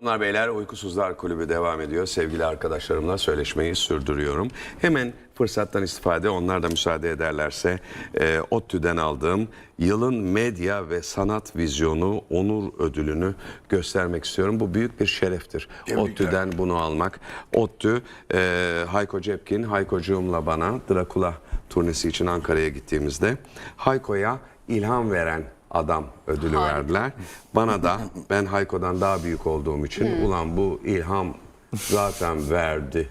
Bunlar beyler Uykusuzlar Kulübü devam ediyor. Sevgili arkadaşlarımla söyleşmeyi sürdürüyorum. Hemen fırsattan istifade onlar da müsaade ederlerse e, ODTÜ'den aldığım yılın medya ve sanat vizyonu onur ödülünü göstermek istiyorum. Bu büyük bir şereftir. ODTÜ'den bunu almak. ODTÜ e, Hayko Cepkin, Haykocuğumla bana Drakula turnesi için Ankara'ya gittiğimizde Hayko'ya ilham veren adam ödülü verdiler. Bana da ben Hayko'dan daha büyük olduğum için ulan bu ilham zaten verdi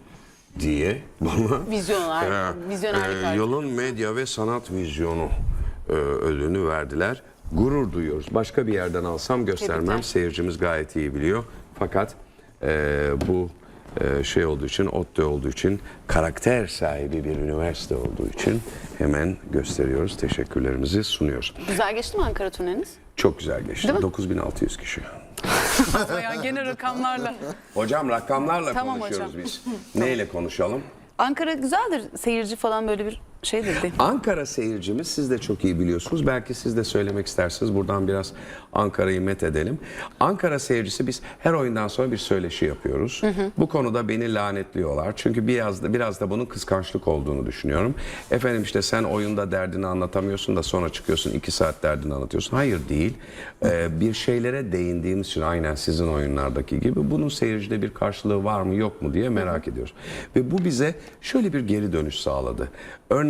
diye bana Vizyoner, e, vizyonerlik e, yılın medya ve sanat vizyonu e, ödülünü verdiler. Gurur duyuyoruz. Başka bir yerden alsam göstermem. Tebrikler. Seyircimiz gayet iyi biliyor. Fakat e, bu şey olduğu için, ODTÜ olduğu için, karakter sahibi bir üniversite olduğu için hemen gösteriyoruz. Teşekkürlerimizi sunuyoruz. Güzel geçti mi Ankara turneniz? Çok güzel geçti. Değil mi? 9600 kişi. Bayağı gene rakamlarla. Hocam rakamlarla Tamam konuşuyoruz hocam. biz. Neyle konuşalım? Ankara güzeldir. Seyirci falan böyle bir şeydir değil. Ankara seyircimiz siz de çok iyi biliyorsunuz. Belki siz de söylemek istersiniz. Buradan biraz Ankara'yı met edelim. Ankara seyircisi biz her oyundan sonra bir söyleşi yapıyoruz. Bu konuda beni lanetliyorlar. Çünkü biraz da biraz da bunun kıskançlık olduğunu düşünüyorum. Efendim işte sen oyunda derdini anlatamıyorsun da sonra çıkıyorsun iki saat derdini anlatıyorsun. Hayır değil. Ee, bir şeylere değindiğimiz için aynen sizin oyunlardaki gibi bunun seyircide bir karşılığı var mı yok mu diye merak ediyoruz. Ve bu bize şöyle bir geri dönüş sağladı. Örneğin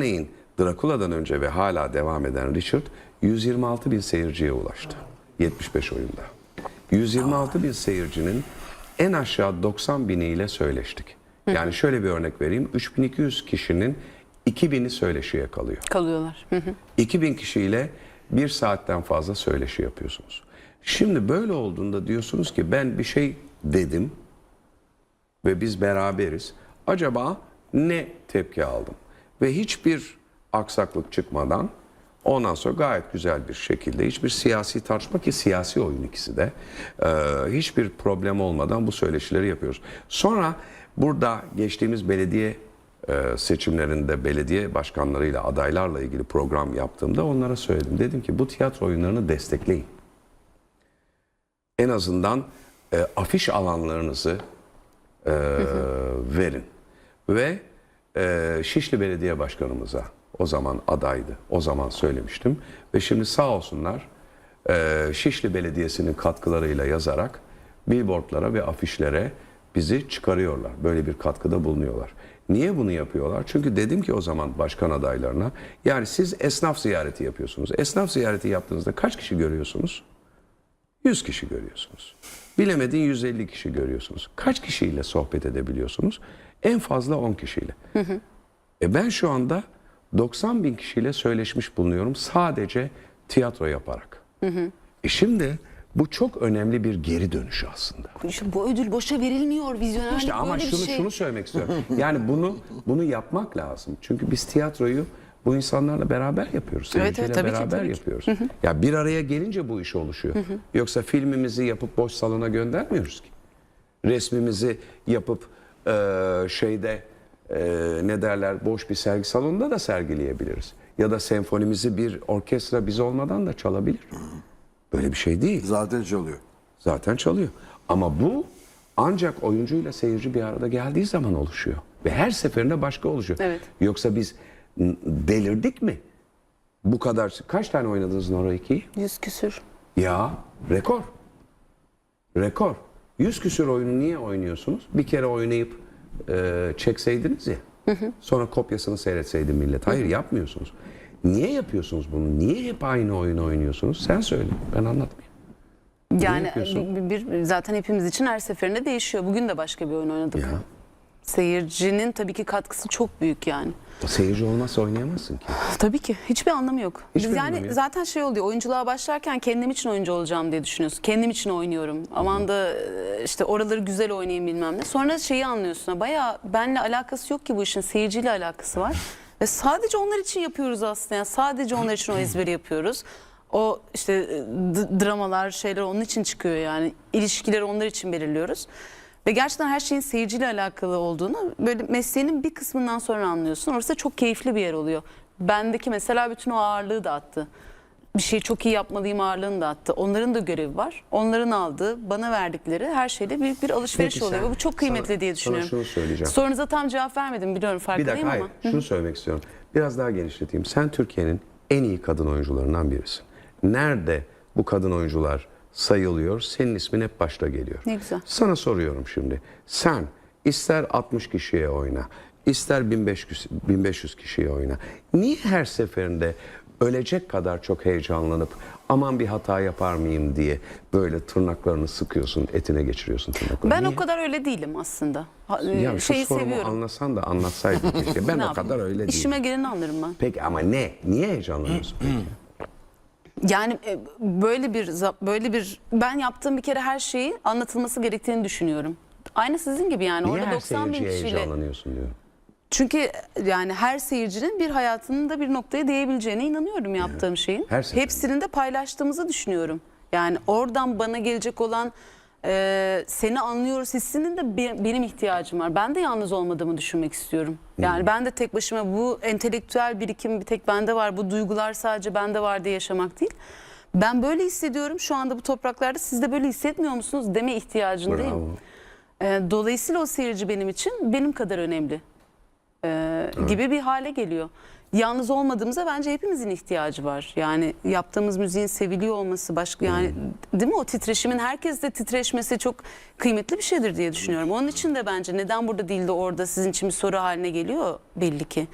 Drakula'dan önce ve hala devam eden Richard 126 bin seyirciye ulaştı. 75 oyunda. 126 bin seyircinin en aşağı 90 biniyle söyleştik. Yani şöyle bir örnek vereyim. 3200 kişinin 2000'i söyleşiye kalıyor. Kalıyorlar. Hı hı. 2000 kişiyle bir saatten fazla söyleşi yapıyorsunuz. Şimdi böyle olduğunda diyorsunuz ki ben bir şey dedim ve biz beraberiz. Acaba ne tepki aldım? Ve hiçbir aksaklık çıkmadan ondan sonra gayet güzel bir şekilde hiçbir siyasi tartışma ki siyasi oyun ikisi de e, hiçbir problem olmadan bu söyleşileri yapıyoruz. Sonra burada geçtiğimiz belediye e, seçimlerinde belediye başkanlarıyla adaylarla ilgili program yaptığımda onlara söyledim. Dedim ki bu tiyatro oyunlarını destekleyin. En azından e, afiş alanlarınızı e, verin. Ve Şişli Belediye Başkanımıza o zaman adaydı. O zaman söylemiştim. Ve şimdi sağ olsunlar e, Şişli Belediyesi'nin katkılarıyla yazarak billboardlara ve afişlere bizi çıkarıyorlar. Böyle bir katkıda bulunuyorlar. Niye bunu yapıyorlar? Çünkü dedim ki o zaman başkan adaylarına yani siz esnaf ziyareti yapıyorsunuz. Esnaf ziyareti yaptığınızda kaç kişi görüyorsunuz? 100 kişi görüyorsunuz. Bilemedin 150 kişi görüyorsunuz. Kaç kişiyle sohbet edebiliyorsunuz? En fazla 10 kişiyle. E ben şu anda 90 bin kişiyle söyleşmiş bulunuyorum sadece tiyatro yaparak. E şimdi bu çok önemli bir geri dönüş aslında. İşte bu ödül boşa verilmiyor. Vizyonerlik İşte ama şunu şey. şunu söylemek istiyorum. Yani bunu bunu yapmak lazım. Çünkü biz tiyatroyu bu insanlarla beraber yapıyoruz. Evet, evet, tabii ki, beraber tabii ki. yapıyoruz. Ya bir araya gelince bu iş oluşuyor. Yoksa filmimizi yapıp boş salona göndermiyoruz ki. Resmimizi yapıp e, şeyde e, ne derler boş bir sergi salonunda da sergileyebiliriz. Ya da senfonimizi bir orkestra biz olmadan da çalabilir. Böyle bir şey değil. Zaten çalıyor. Zaten çalıyor. Ama bu ancak oyuncuyla seyirci bir arada geldiği zaman oluşuyor. Ve her seferinde başka oluşuyor. Evet. Yoksa biz delirdik mi? Bu kadar kaç tane oynadınız Nora 2'yi? Yüz küsür. Ya rekor. Rekor. Yüz küsür oyunu niye oynuyorsunuz? Bir kere oynayıp e, çekseydiniz ya. Sonra kopyasını seyretseydin millet. Hayır yapmıyorsunuz. Niye yapıyorsunuz bunu? Niye hep aynı oyunu oynuyorsunuz? Sen söyle. Ben anlatmayayım. Yani bir, bir- zaten hepimiz için her seferinde değişiyor. Bugün de başka bir oyun oynadık. Ya. Seyircinin tabii ki katkısı çok büyük yani. Seyirci olmazsa oynayamazsın ki. Tabii ki hiçbir anlamı yok. Hiçbir Biz yani anlamı yok. zaten şey oluyor oyunculuğa başlarken kendim için oyuncu olacağım diye düşünüyorsun. Kendim için oynuyorum. Aman da e, işte oraları güzel oynayayım bilmem ne. Sonra şeyi anlıyorsun. Bayağı benle alakası yok ki bu işin seyirciyle alakası var. Ve sadece onlar için yapıyoruz aslında. Yani sadece onlar için o ezberi yapıyoruz. O işte e, dramalar şeyler onun için çıkıyor yani. İlişkileri onlar için belirliyoruz. Ve gerçekten her şeyin seyirciyle alakalı olduğunu böyle mesleğinin bir kısmından sonra anlıyorsun. Orası da çok keyifli bir yer oluyor. Bendeki mesela bütün o ağırlığı da attı. bir şeyi çok iyi yapmalıyım ağırlığını da attı. Onların da görevi var. Onların aldığı, bana verdikleri her şeyde büyük bir alışveriş Peki oluyor. Ve bu çok kıymetli sana- diye sana düşünüyorum. şunu söyleyeceğim. Sorunuza tam cevap vermedim biliyorum Bir farkındayım dakika hayır. Şunu söylemek istiyorum. Biraz daha genişleteyim. Sen Türkiye'nin en iyi kadın oyuncularından birisin. Nerede bu kadın oyuncular sayılıyor? Senin ismin hep başta geliyor. Ne güzel. Sana soruyorum şimdi. Sen ister 60 kişiye oyna, ister 1500, 1500 kişiye oyna. Niye her seferinde ölecek kadar çok heyecanlanıp aman bir hata yapar mıyım diye böyle tırnaklarını sıkıyorsun, etine geçiriyorsun tırnaklarını? Ben Niye? o kadar öyle değilim aslında. Ha- ya şu şeyi sorumu seviyorum. anlasan da anlatsaydın keşke. Ben Ne o yapayım? kadar öyle değilim. İşime geleni anlarım ben. Peki ama ne? Niye heyecanlanıyorsun peki? Yani e, böyle bir böyle bir ben yaptığım bir kere her şeyi anlatılması gerektiğini düşünüyorum. Aynı sizin gibi yani Niye orada her 90 bin seyirciye kişiyle. heyecanlanıyorsun diyor. Çünkü yani her seyircinin bir hayatının da bir noktaya değebileceğine inanıyorum yaptığım şeyin. her seferinde. Hepsini de paylaştığımızı düşünüyorum. Yani oradan bana gelecek olan e, seni anlıyoruz hissinin de be- benim ihtiyacım var. Ben de yalnız olmadığımı düşünmek istiyorum. Yani ben de tek başıma bu entelektüel birikim bir tek bende var. Bu duygular sadece bende var diye yaşamak değil. Ben böyle hissediyorum şu anda bu topraklarda siz de böyle hissetmiyor musunuz deme ihtiyacındayım. Bravo. E, dolayısıyla o seyirci benim için benim kadar önemli e, gibi bir hale geliyor. Yalnız olmadığımıza bence hepimizin ihtiyacı var. Yani yaptığımız müziğin seviliyor olması başka yani değil mi o titreşimin herkeste titreşmesi çok kıymetli bir şeydir diye düşünüyorum. Onun için de bence neden burada değil de orada sizin için bir soru haline geliyor belli ki.